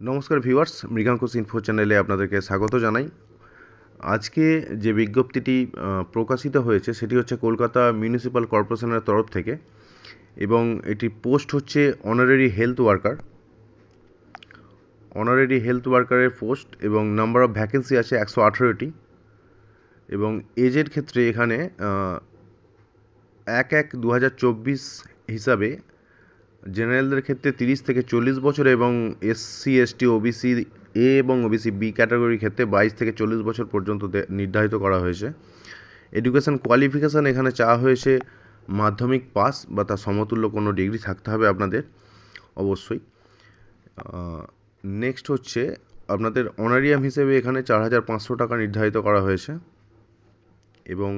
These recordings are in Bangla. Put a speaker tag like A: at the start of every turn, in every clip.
A: নমস্কার ভিউয়ার্স, মৃগাঙ্কুশ ইনফো চ্যানেলে আপনাদেরকে স্বাগত জানাই। আজকে যে বিজ্ঞপ্তিটি প্রকাশিত হয়েছে, সেটি হচ্ছে কলকাতা মিউনিসিপ্যাল কর্পোরেশনের তরফ থেকে এবং এটি পোস্ট হচ্ছে honorary health worker. Honorary health ওয়ার্কারের post এবং নাম্বার অফ ভ্যাকেন্সি আছে একশো আঠেরোটি এবং এজের ক্ষেত্রে এখানে এক এক দু হাজার চব্বিশ হিসাবে জেনারেলদের ক্ষেত্রে তিরিশ থেকে চল্লিশ বছর এবং এসসি, এসটি, ওবিসি, এ এবং ওবিসি বি ক্যাটাগরির ক্ষেত্রে বাইশ থেকে চল্লিশ বছর পর্যন্ত নির্ধারিত করা হয়েছে। এডুকেশন কোয়ালিফিকেশান এখানে চাওয়া হয়েছে মাধ্যমিক পাস বা তার সমতুল্য কোনো ডিগ্রি থাকতে হবে আপনাদের, অবশ্যই। নেক্সট হচ্ছে আপনাদের অনারিয়াম হিসেবে এখানে চার হাজার পাঁচশো টাকা নির্ধারিত করা হয়েছে এবং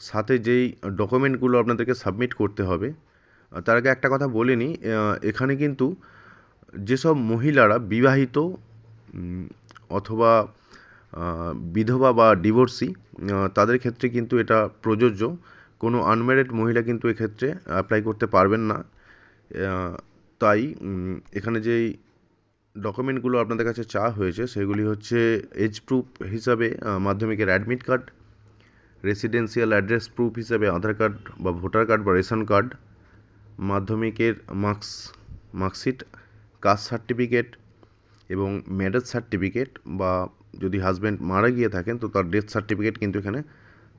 A: সাথে যেই ডকুমেন্টগুলো আপনাদেরকে সাবমিট করতে হবে তার আগে একটা কথা বলে নিই এখানে কিন্তু যেসব মহিলারা বিবাহিত অথবা বিধবা বা ডিভোর্সি তাদের ক্ষেত্রে কিন্তু এটা প্রযোজ্য। কোনো আনম্যারিড মহিলা কিন্তু এক্ষেত্রে অ্যাপ্লাই করতে পারবেন না। তাই এখানে যেই ডকুমেন্টগুলো আপনাদের কাছে চাওয়া হয়েছে, সেগুলি হচ্ছে এজ প্রুফ হিসাবে মাধ্যমিকের admit card residential address proof হিসাবে আধার কার্ড বা ভোটার কার্ড বা রেশন কার্ড মাধ্যমিকের মার্কস, মার্কশিট, কাস্ট সার্টিফিকেট এবং ম্যারেজ সার্টিফিকেট বা যদি হাজব্যান্ড মারা গিয়ে থাকেন, তো তার ডেথ সার্টিফিকেট কিন্তু এখানে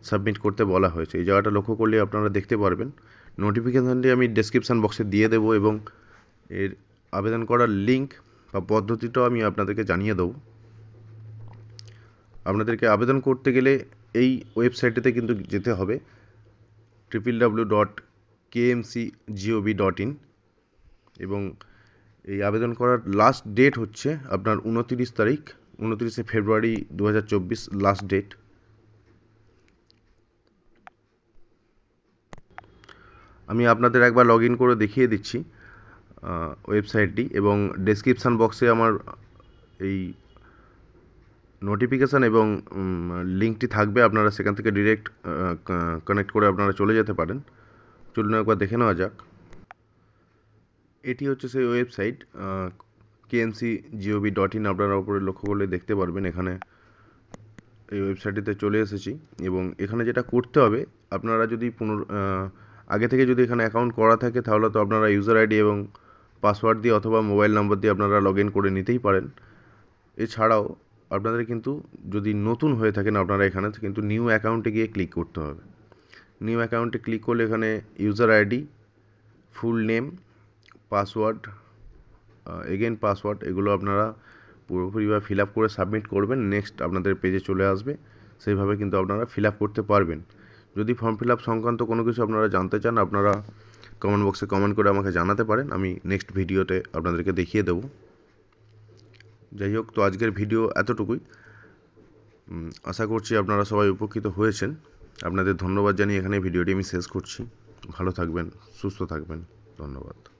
A: সাবমিট করতে বলা হয়েছে। এই জায়গাটা লক্ষ্য করলে আপনারা দেখতে পারবেন। নোটিফিকেশানটি আমি ডেসক্রিপশান বক্সে দিয়ে দেবো এবং এর আবেদন করার লিঙ্ক বা পদ্ধতিটাও আমি আপনাদেরকে জানিয়ে দেবো। আপনাদেরকে আবেদন করতে গেলে এই ওয়েবসাইটেতে কিন্তু যেতে হবে। Triple W dot KMC GOV dot in এবং এই আবেদন করার লাস্ট ডেট হচ্ছে আপনার উনতিরিশ তারিখ, উনতিরিশে ফেব্রুয়ারি দু হাজার চব্বিশ লাস্ট ডেট আমি আপনাদের একবার লগ ইন করে দেখিয়ে দিচ্ছি ওয়েবসাইটটি এবং ডেসক্রিপশান বক্সে আমার এই নোটিফিকেশান এবং লিঙ্কটি থাকবে, আপনারা সেখান থেকে ডিরেক্ট কানেক্ট করে আপনারা চলে যেতে পারেন। চলুন একবার দেখে নেওয়া যাক। এটি হচ্ছে সেই website KMC GOV dot in আপনারা উপরে লক্ষ্য করলে দেখতে পারবেন এখানে এই ওয়েবসাইটটিতে চলে এসেছি এবং এখানে যেটা করতে হবে, আপনারা যদি পুনর আগে থেকে যদি এখানে অ্যাকাউন্ট করা থাকে তাহলে তো আপনারা ইউজার আইডি এবং পাসওয়ার্ড দিয়ে অথবা মোবাইল নাম্বার দিয়ে আপনারা লগ ইন করে নিতেই পারেন। এছাড়াও আপনাদের কিন্তু যদি নতুন হয়ে থাকেন আপনারা এখানে, কিন্তু নিউ অ্যাকাউন্টে গিয়ে ক্লিক করতে হবে। নিউ অ্যাকাউন্টে ক্লিক করলে এখানে user ID full name password again password এগুলো আপনারা পুরোপুরিভাবে ফিল আপ করে সাবমিট করবেন। নেক্সট আপনাদের পেজে চলে আসবে। সেইভাবে কিন্তু আপনারা ফিল আপ করতে পারবেন। যদি ফর্ম ফিল আপ সংক্রান্ত কোনো কিছু আপনারা জানতে চান, আপনারা কমেন্ট বক্সে কমেন্ট করে আমাকে জানাতে পারেন। আমি নেক্সট ভিডিওতে আপনাদেরকে দেখিয়ে দেবো। যাই হোক, তো আজকের ভিডিও এতটুকুই। আশা করছি আপনারা সবাই উপকৃত হয়েছেন। আপনাদের ধন্যবাদ জানিয়ে এখানে ভিডিওটি আমি শেষ করছি। ভালো থাকবেন সুস্থ থাকবেন। ধন্যবাদ।